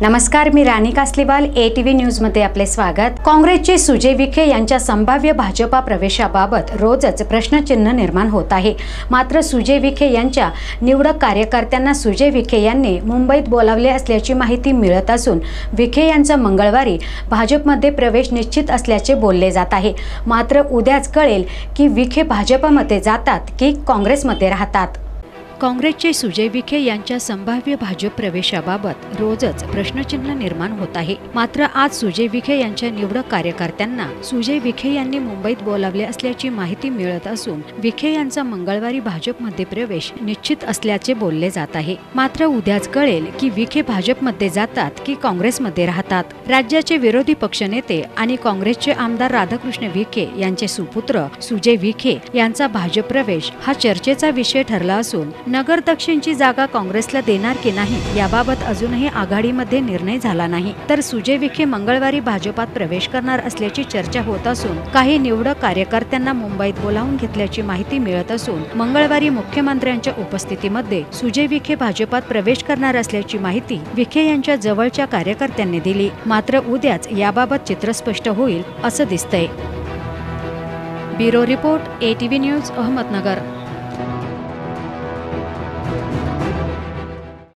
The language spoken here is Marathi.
नमस्कार मी Rani Kasliwal A T V न्यूजमध्ये आपले स्वागत. काँग्रेसचे सुजय विखे यांच्या संभाव्य भाजपा प्रवेशाबाबत रोजच प्रश्नचिन्ह निर्माण होत आहे. मात्र सुजय विखे यांच्या निवडक कार्यकर्त्यांना सुजय विखे यांनी मुंबईत बोलावले असल्याची माहिती मिळत असून विखे यांचा मंगळवारी भाजपमध्ये प्रवेश निश्चित असल्याचे बोलले जात आहे. मात्र उद्याच कळेल की विखे भाजपमध्ये जातात की काँग्रेसमध्ये राहतात. काँग्रेसचे सुजय विखे यांच्या संभाव्य भाजप प्रवेशाबाबत रोजच प्रश्नचिन्ह निर्माण होत आहे. मात्र आज सुजय विखे यांच्या निवडक कार्यकर्त्यांना सुजय विखे यांनी मुंबईत बोलावले असल्याची माहिती मिळत असून विखे यांचा मंगळवारी भाजपमध्ये प्रवेश निश्चित असल्याचे बोलले जात आहे. मात्र उद्याच कळेल की विखे भाजपमध्ये जातात की काँग्रेसमध्ये राहतात. राज्याचे विरोधी पक्षनेते आणि काँग्रेसचे आमदार राधाकृष्ण विखे यांचे सुपुत्र सुजय विखे यांचा भाजप प्रवेश हा चर्चेचा विषय ठरला असून नगर दक्षिणची जागा काँग्रेसला देणार की नाही याबाबत अजूनही आघाडीमध्ये निर्णय झाला नाही. तर सुजय विखे मंगळवारी भाजपात प्रवेश करणार असल्याची चर्चा होत असून काही निवडक कार्यकर्त्यांना मुंबईत बोलावून घेतल्याची माहिती मिळत असून मंगळवारी मुख्यमंत्र्यांच्या उपस्थितीमध्ये सुजय विखे भाजपात प्रवेश करणार असल्याची माहिती विखे यांच्या जवळच्या कार्यकर्त्यांनी दिली. मात्र उद्याच याबाबत चित्र स्पष्ट होईल असं दिसतंय. Bureau report ATV news Ahmednagar.